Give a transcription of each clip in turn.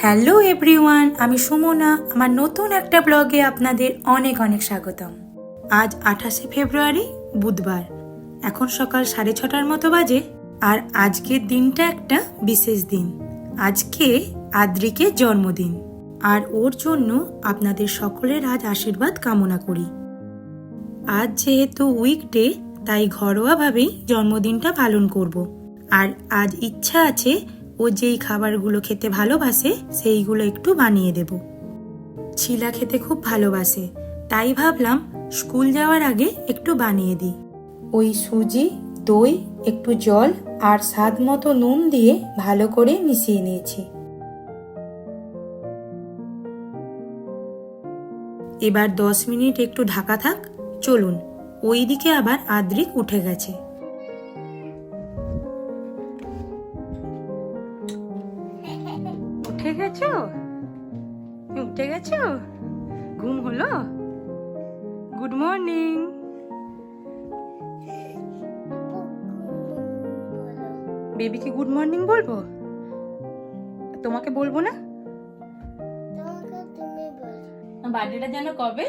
Hello everyone, আমি সুমনা। আমার নতুন একটা ব্লগে আপনাদের অনেক অনেক স্বাগতম। আজ আঠাশে ফেব্রুয়ারি, বুধবার। এখন সকাল সাড়ে ছটার মতো বাজে, আর আজকের দিনটা একটা বিশেষ দিন। আজকে আদ্রিকের জন্মদিন, আর ওর জন্য আপনাদের সকলের আজ আশীর্বাদ কামনা করি। আজ যেহেতু উইকডে, তাই ঘরোয়াভাবেই জন্মদিনটা পালন করব। আর আজ ইচ্ছা আছে ও যেই খাবারগুলো খেতে ভালোবাসে, সেইগুলো একটু বানিয়ে দেব। ছিলা খেতে খুব ভালোবাসে, তাই ভাবলাম স্কুল যাওয়ার আগে একটু বানিয়ে দিই। ওই সুজি, দই, একটু জল আর স্বাদ মতো নুন দিয়ে ভালো করে মিশিয়ে নিয়েছি। এবার দশ মিনিট একটু ঢাকা থাক, চলুন। ওই দিকে আবার আদ্রিক উঠে গেছে। উঠে গেছো? উঠে গেছো? ঘুম হলো? গুড মর্নিং বেবিকে গুড মর্নিং বলব? তোমাকে বলব না? বার্থডেটা যেন কবে?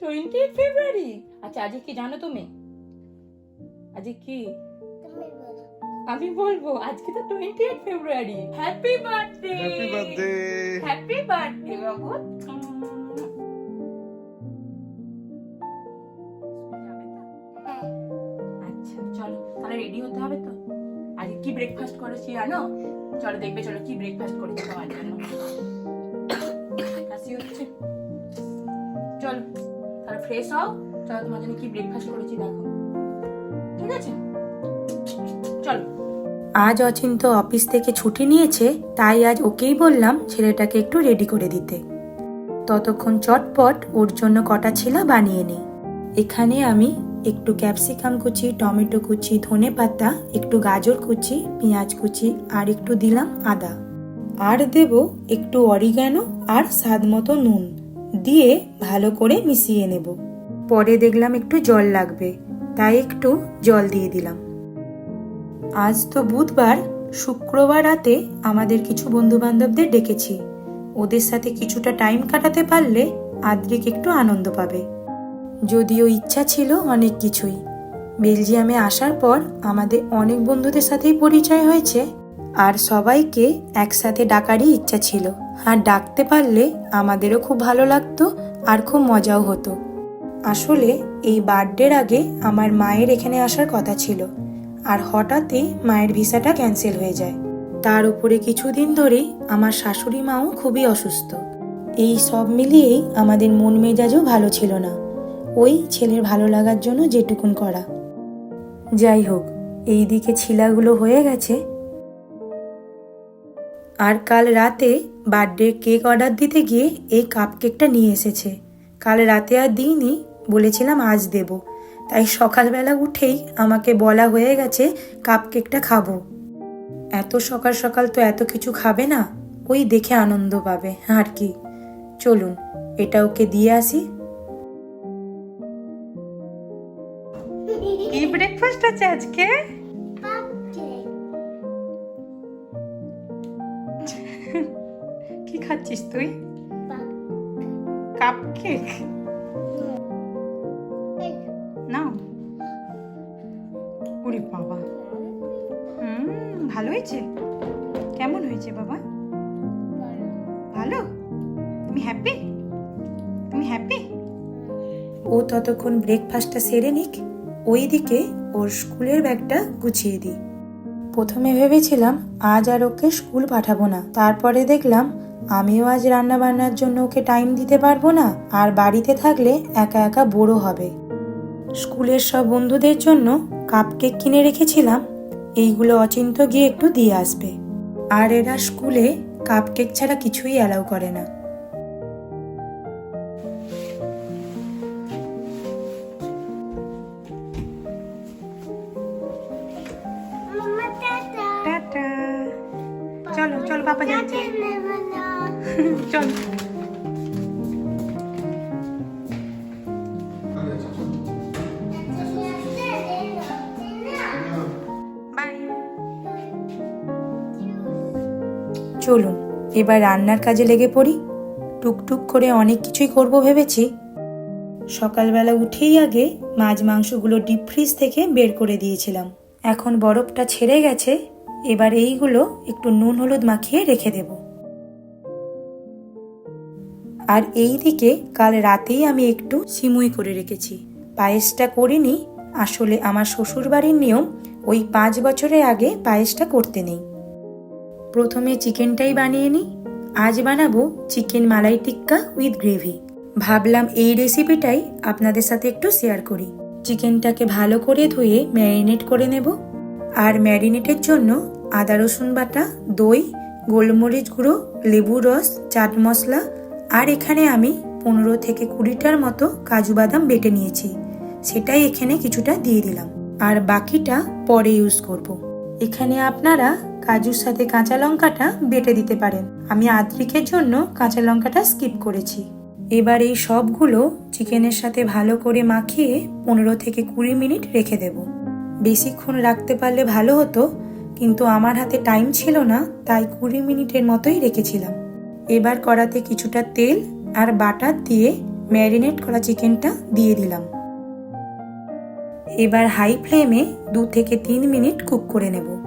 টোয়েন্টি ফেব্রুয়ারি আচ্ছা আজকে কি জানো তুমি? আজকে কি? তুমি বলো। আমি বলব আজকে তো twenty eight February happy birthday happy birthday happy birthday বাবু আচ্ছা চলো তাহলে রেডি হতে হবে তো? আজকে কি ব্রেকফাস্ট করেছি জানো? চলো দেখবে চলো কি ব্রেকফাস্ট করেছি তোমার জন্য। কাশি হচ্ছে। চলো তাহলে ফ্রেশ হও। চলো তোমার জন্য কি ব্রেকফাস্ট করেছি দেখো। ঠিক আছে? চলো। আজ অচিন্ত অফিস থেকে ছুটি নিয়েছে, তাই আজ ওকেই বললাম ছেলেটাকে একটু রেডি করে দিতে। ততক্ষণ চটপট ওর জন্য কটা ছিলা বানিয়ে নিই এখানে আমি একটু ক্যাপসিকাম কুচি, টমেটো কুচি, ধনে পাতা, একটু গাজর কুচি, পেঁয়াজ কুচি আর একটু দিলাম আদা। আর দেব একটু অরিগানো আর স্বাদ মতো নুন দিয়ে ভালো করে মিশিয়ে নেব। পরে দেখলাম একটু জল লাগবে, তাই একটু জল দিয়ে দিলাম। আজ তো বুধবার, শুক্রবার রাতে আমাদের কিছু বন্ধু বান্ধবদের ডেকেছি। ওদের সাথে কিছুটা টাইম কাটাতে পারলে আদ্রিক একটু আনন্দ পাবে। যদিও ইচ্ছা ছিল অনেক কিছুই। বেলজিয়ামে আসার পর আমাদের অনেক বন্ধুদের সাথেই পরিচয় হয়েছে, আর সবাইকে একসাথে ডাকারই ইচ্ছা ছিল। আর ডাকতে পারলে আমাদেরও খুব ভালো লাগতো আর খুব মজাও হতো। আসলে এই বার্থডের আগে আমার মায়ের এখানে আসার কথা ছিল। আর হঠাৎই মায়ের ভিসাটা ক্যান্সেল হয়ে যায়। তার উপরে কিছুদিন ধরেই আমার শাশুড়ি মাও খুবই অসুস্থ। এই সব মিলিয়েই আমাদের মন মেজাজও ভালো ছিল না। ওই ছেলের ভালো লাগার জন্য যেটুকুন করা। যাই হোক, এই দিকে ছিলাগুলো হয়ে গেছে। আর কাল রাতে বার্থডে কেক অর্ডার দিতে গিয়ে এই কাপ কেকটা নিয়ে এসেছে। কাল রাতে আর দিইনি, বলেছিলাম আজ দেব। তাই সকালবেলা উঠেই আমাকে বলা হয়ে গেছে কাপ কেকটা খাব। এত সকাল সকাল তো এত কিছু খাবে না ওই দেখে আনন্দ পাবে আর কি। চলুন এটা ওকে দিয়ে আসি। কি ব্রেকফাস্ট আছে আজকে? কি খাচ্ছিস তুই? কাপ কেক নাও। ওরে বাবা। হুম ভালো হয়েছে? কেমন হয়েছে বাবা? ভালো? তুমি হ্যাপি তুমি হ্যাপি ও ততক্ষণ ব্রেকফাস্টটা সেরে নিক ওই দিকে ওর স্কুলের ব্যাগটা গুছিয়ে দিই। প্রথমে ভেবেছিলাম আজ আর ওকে স্কুল পাঠাবো না তারপরে দেখলাম আমিও আজ রান্না বান্নার জন্য ওকে টাইম দিতে পারব না আর বাড়িতে থাকলে একা একা বড়ো হবে। স্কুলের সব বন্ধুদের জন্য কাপকেক কিনে রেখেছিলাম। এইগুলো অচিন্ত গিয়ে একটু দিয়ে আসবে। আর এরা স্কুলে কাপকেক ছাড়া কিছুই অ্যালাউ করে না। চলো চলো পাপা যাচ্ছে। চলো। এবার রান্নার কাজে লেগে পড়ি। টুকটুক করে অনেক কিছুই করব ভেবেছি। সকালবেলা উঠেই আগে মাছ মাংসগুলো ডিপ ফ্রিজ থেকে বের করে দিয়েছিলাম। এখন বরফটা ছেড়ে গেছে, এবার এইগুলো একটু নুন হলুদ মাখিয়ে রেখে দেব। আর এই দিকে কাল রাতেই আমি একটু সিমুই করে রেখেছি। পায়েসটা করিনি, আসলে আমার শ্বশুর বাড়ির নিয়ম, ওই পাঁচ বছরের আগে পায়েসটা করতে নেই। প্রথমে চিকেনটাই বানিয়ে নিই। আজ বানাবো chicken malai tikka with gravy. ভাবলাম এই রেসিপিটাই আপনাদের সাথে একটু শেয়ার করি। চিকেনটাকে ভালো করে ধুয়ে ম্যারিনেট করে নেব। আর ম্যারিনেটের জন্য আদা রসুন বাটা, দই, গোলমরিচ গুঁড়ো, লেবু রস, চাট মশলা আর এখানে আমি পনেরো থেকে কুড়িটার মতো কাজু বাদাম বেটে নিয়েছি। সেটাই এখানে কিছুটা দিয়ে দিলাম। আর বাকিটা পরে ইউজ করব। এখানে আপনারা কাজুর সাথে কাঁচা লঙ্কাটা বেটে দিতে পারেন। আমি আদ্রিকের জন্য কাঁচা লঙ্কাটা স্কিপ করেছি। এবার এই সবগুলো চিকেনের সাথে ভালো করে মাখিয়ে পনেরো থেকে কুড়ি মিনিট রেখে দেব। বেশিক্ষণ রাখতে পারলে ভালো হতো, কিন্তু আমার হাতে টাইম ছিল না, তাই কুড়ি মিনিটের মতোই রেখেছিলাম। এবার কড়াতে কিছুটা তেল আর বাটার দিয়ে ম্যারিনেট করা চিকেনটা দিয়ে দিলাম। এবার হাই ফ্লেমে দু থেকে তিন মিনিট কুক করে নেব।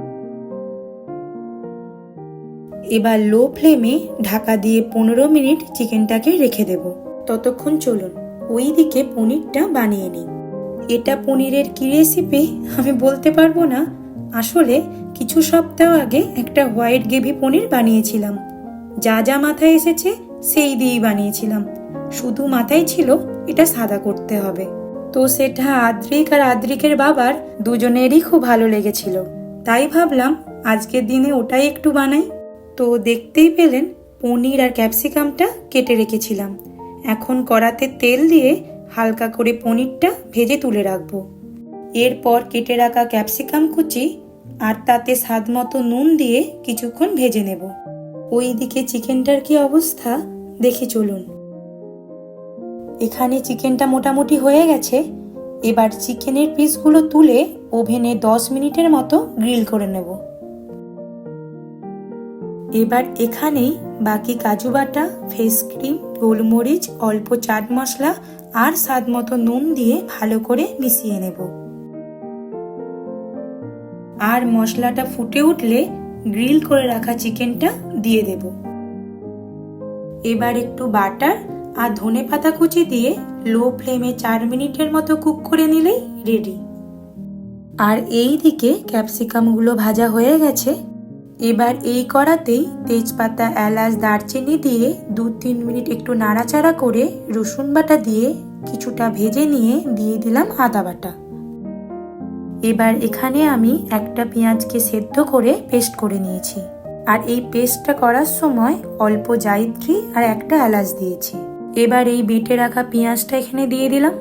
এবার লো ফ্লেমে ঢাকা দিয়ে পনেরো মিনিট চিকেনটাকে রেখে দেব। ততক্ষণ চলুন ওই দিকে পনিরটা বানিয়ে নিই। এটা পনিরের কি রেসিপি আমি বলতে পারব না। আসলে কিছু সপ্তাহ আগে একটা হোয়াইট গ্রেভি পনির বানিয়েছিলাম। যা যা মাথায় এসেছে, সেই দিয়েই বানিয়েছিলাম। শুধু মাথায় ছিল, এটা সাদা করতে হবে। তো সেটা আদ্রিক আর আদ্রিকের বাবার দুজনেরই খুব ভালো লেগেছিল। তাই ভাবলাম আজকের দিনে ওটাই একটু বানাই। তো দেখতেই পেলেন পনির আর ক্যাপসিকামটা কেটে রেখেছিলাম। এখন কড়াতে তেল দিয়ে হালকা করে পনিরটা ভেজে তুলে রাখব। এরপর কেটে রাখা ক্যাপসিকাম কুচি আর তাতে স্বাদ মতো নুন দিয়ে কিছুক্ষণ ভেজে নেব। ওই দিকে চিকেনটার কি অবস্থা দেখে চলুন। এখানে চিকেনটা মোটামুটি হয়ে গেছে। এবার চিকেনের পিসগুলো তুলে ওভেনে দশ মিনিটের মতো গ্রিল করে নেব। এবার এখানেই বাকি কাজু বাটা, ফেস ক্রিম, গোলমরিচ, অল্প চাট মশলা আর স্বাদ মতো নুন দিয়ে ভালো করে মিশিয়ে নেব। আর মশলাটা ফুটে উঠলে গ্রিল করে রাখা চিকেনটা দিয়ে দেব। এবার একটু বাটার আর ধনে পাতা কুচি দিয়ে লো ফ্লেমে চার মিনিটের মতো কুক করে নিলেই রেডি। আর এই দিকে ক্যাপসিকামগুলো ভাজা হয়ে গেছে। এবার এই কড়াতেই তেজপাতা, এলাচ, দারচিনি দিয়ে দু তিন মিনিট একটু নাড়াচাড়া করে রসুন বাটা দিয়ে কিছুটা ভেজে নিয়ে দিয়ে দিলাম আদা বাটা। এবার এখানে আমি একটা পেঁয়াজকে সেদ্ধ করে পেস্ট করে নিয়েছি। আর এই পেস্টটা করার সময় অল্প জায়িত্রী আর একটা এলাচ দিয়েছি। এবার এই বেটে রাখা পেঁয়াজটা এখানে দিয়ে দিলাম।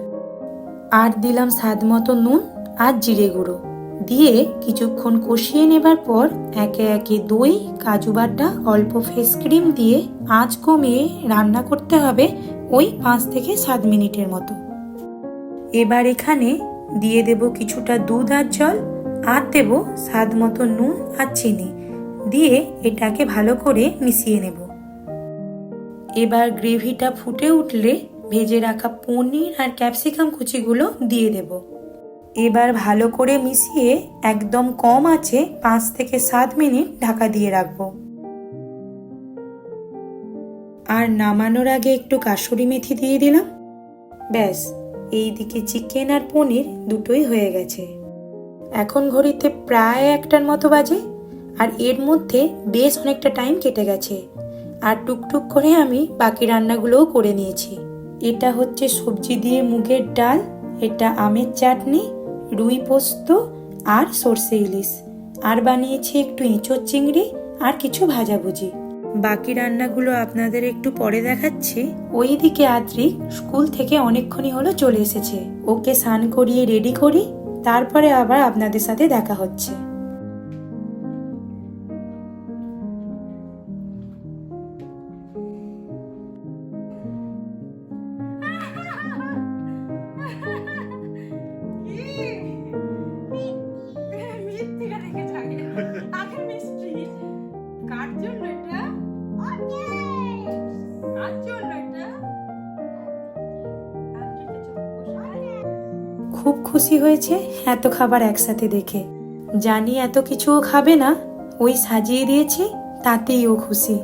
আর দিলাম স্বাদ মতো নুন আর জিরে গুঁড়ো। দিয়ে কিছুক্ষণ কষিয়ে নেবার পর একে একে দই, কাজু বাটা, অল্প ফেস ক্রিম দিয়ে আঁচ কমিয়ে রান্না করতে হবে ওই পাঁচ থেকে সাত মিনিটের মতো। এবার এখানে দিয়ে দেব কিছুটা দুধ আর জল আর দেব স্বাদ মতো নুন আর চিনি। দিয়ে এটাকে ভালো করে মিশিয়ে নেব। এবার গ্রেভিটা ফুটে উঠলে ভেজে রাখা পনির আর ক্যাপসিকাম কুচিগুলো দিয়ে দেব। এবার ভালো করে মিশিয়ে একদম কম আছে পাঁচ থেকে সাত মিনিট ঢাকা দিয়ে রাখব। আর নামানোর আগে একটু কাসুরি মেথি দিয়ে দিলাম। ব্যাস এই দিকে চিকেন আর পনির দুটোই হয়ে গেছে। এখন ঘড়িতে প্রায় একটার মতো বাজে, আর এর মধ্যে বেশ অনেকটা টাইম কেটে গেছে। আর টুকটুক করে আমি বাকি রান্নাগুলোও করে নিয়েছি। এটা হচ্ছে সবজি দিয়ে মুগের ডাল, এটা আমের চাটনি, রুই পোস্ত আর সর্ষে ইলিশ। আর বানিয়েছি একটু এঁচোর চিংড়ি আর কিছু ভাজাভুজি বাকি রান্নাগুলো আপনাদের একটু পরে দেখাচ্ছি। ওই দিকে আদ্রিক স্কুল থেকে অনেকক্ষণই হলো চলে এসেছে। ওকে স্নান করিয়ে রেডি করি, তারপরে আবার আপনাদের সাথে দেখা হচ্ছে। খুব খুশি হয়েছে এত খাবার একসাথে দেখে। জানি এত কিছু ও খাবে না, ওই সাজিয়ে দিয়েছি, তাতেই ও খুশি।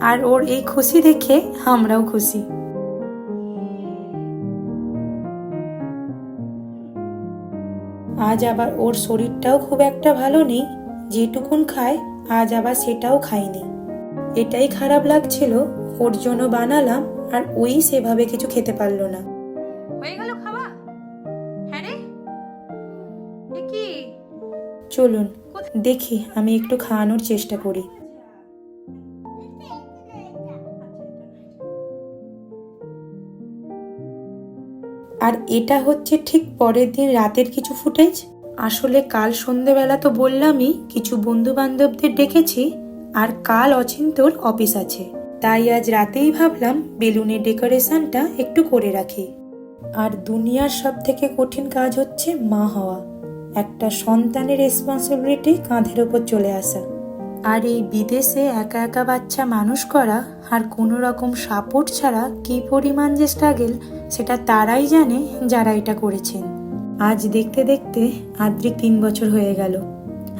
আর ওর এই খুশি দেখে আমরাও খুশি। আজ আবার ওর শরীরটাও খুব একটা ভালো নেই, যেটুকুন খায়, আজ আবার সেটাও খাইনি। এটাই খারাপ লাগছিল ওর জন্য বানালাম আর ওই সেভাবে কিছু খেতে পারল না। হয়ে গেল খাওয়া? হ্যাঁ রে। কি? চলুন দেখি আমি একটু খাওয়ানোর চেষ্টা করি। আর এটা হচ্ছে ঠিক পরের দিন রাতের কিছু ফুটেজ? আসলে কাল সন্ধেবেলা তো বললামই কিছু বন্ধু বান্ধবদের ডেকেছি আর কাল অচিন্তর অফিস আছে। তাই আজ রাতেই ভাবলাম বেলুনের ডেকোরেশনটা একটু করে রাখি। আর দুনিয়ার সব থেকে কঠিন কাজ হচ্ছে মা হওয়া। একটা সন্তানের রেসপন্সিবিলিটি কাঁধের ওপর চলে আসা। আর এই বিদেশে একা একা বাচ্চা মানুষ করা আর কোনো রকম সাপোর্ট ছাড়া কি পরিমাণ যে স্ট্রাগেল সেটা তারাই জানে যারা এটা করেছেন। আজ দেখতে দেখতে আদ্রিক তিন বছর হয়ে গেল।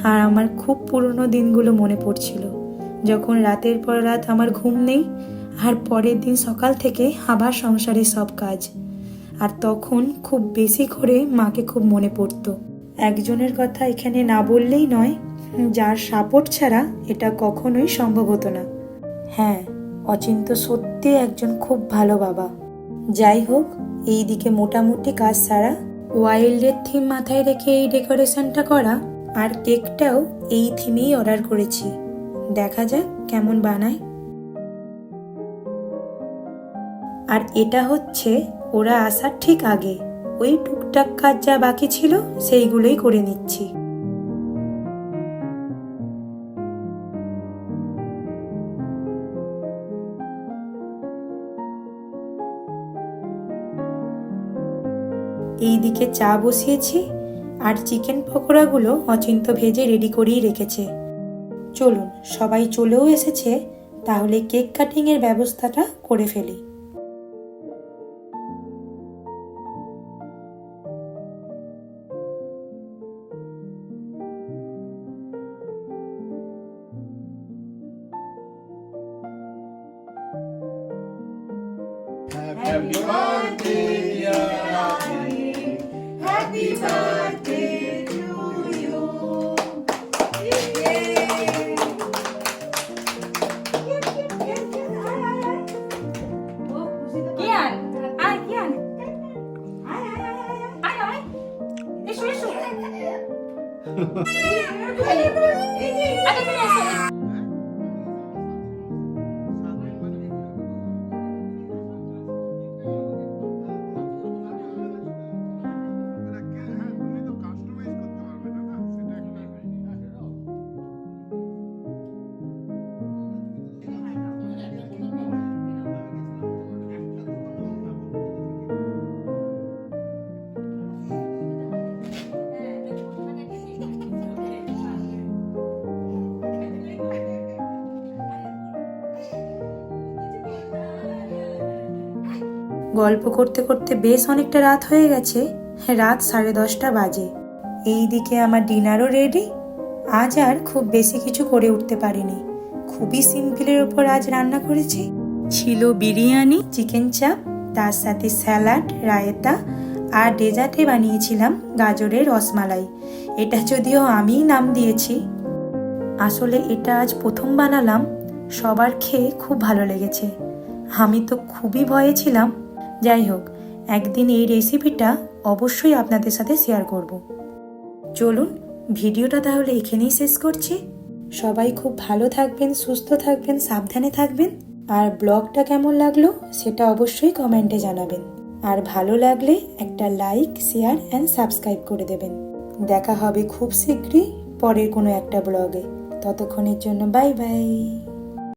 আর আমার খুব পুরনো দিনগুলো মনে পড়ছিল। যখন রাতের পর রাত আমার ঘুম নেই, আর পরের দিন সকাল থেকে আবার সংসারে সব কাজ। আর তখন খুব বেশি করে মাকে খুব মনে পড়তো। একজনের কথা এখানে না বললেই নয়, যার সাপোর্ট ছাড়া এটা কখনোই সম্ভব হতো না। হ্যাঁ অচিন্ত সত্যি একজন খুব ভালো বাবা। যাই হোক, এই দিকে মোটামুটি কাজ সারা ওয়াইল্ডের থিম মাথায় রেখে এই ডেকোরেশনটা করা আর কেকটাও এই থিমেই অর্ডার করেছি। দেখা যাক কেমন বানায়। আর এটা হচ্ছে ওরা আসার ঠিক আগে। ওই টুকটাক কাজ যা বাকি ছিল সেইগুলোই করে নিচ্ছি। এইদিকে চা বসিয়েছি আর চিকেন পকোড়াগুলো অচিন্ত ভেজে রেডি করেই রেখেছে। চলুন সবাই চলেও এসেছে তাহলে কেক কাটিংয়ের ব্যবস্থাটা করে ফেলি। গল্প করতে করতে বেশ অনেকটা রাত হয়ে গেছে। রাত সাড়ে দশটা বাজে। এই দিকে আমার ডিনারও রেডি আজ আর খুব বেশি কিছু করে উঠতে পারিনি। খুবই সিম্পলের ওপর আজ রান্না করেছি। ছিল বিরিয়ানি, চিকেন চাপ, তার সাথে স্যালাড, রায়তা আর ডেজার্টে বানিয়েছিলাম গাজরের রসমালাই। এটা যদিও আমিই নাম দিয়েছি। আসলে এটা আজ প্রথম বানালাম। সবার খেয়ে খুব ভালো লেগেছে। আমি তো খুবই ভয়ে ছিলাম। যাই হোক, একদিন এই রেসিপিটা অবশ্যই আপনাদের সাথে শেয়ার করব। চলুন, ভিডিওটা তাহলে এখানেই শেষ করছি। সবাই খুব ভালো থাকবেন, সুস্থ থাকবেন, সাবধানে থাকবেন। আর ব্লগটা কেমন লাগল সেটা অবশ্যই কমেন্টে জানাবেন। আর ভালো লাগলে একটা লাইক শেয়ার অ্যান্ড সাবস্ক্রাইব করে দেবেন। দেখা হবে খুব শীঘ্রই পরের কোনো একটা ব্লগে। ততক্ষণের জন্য বাই বাই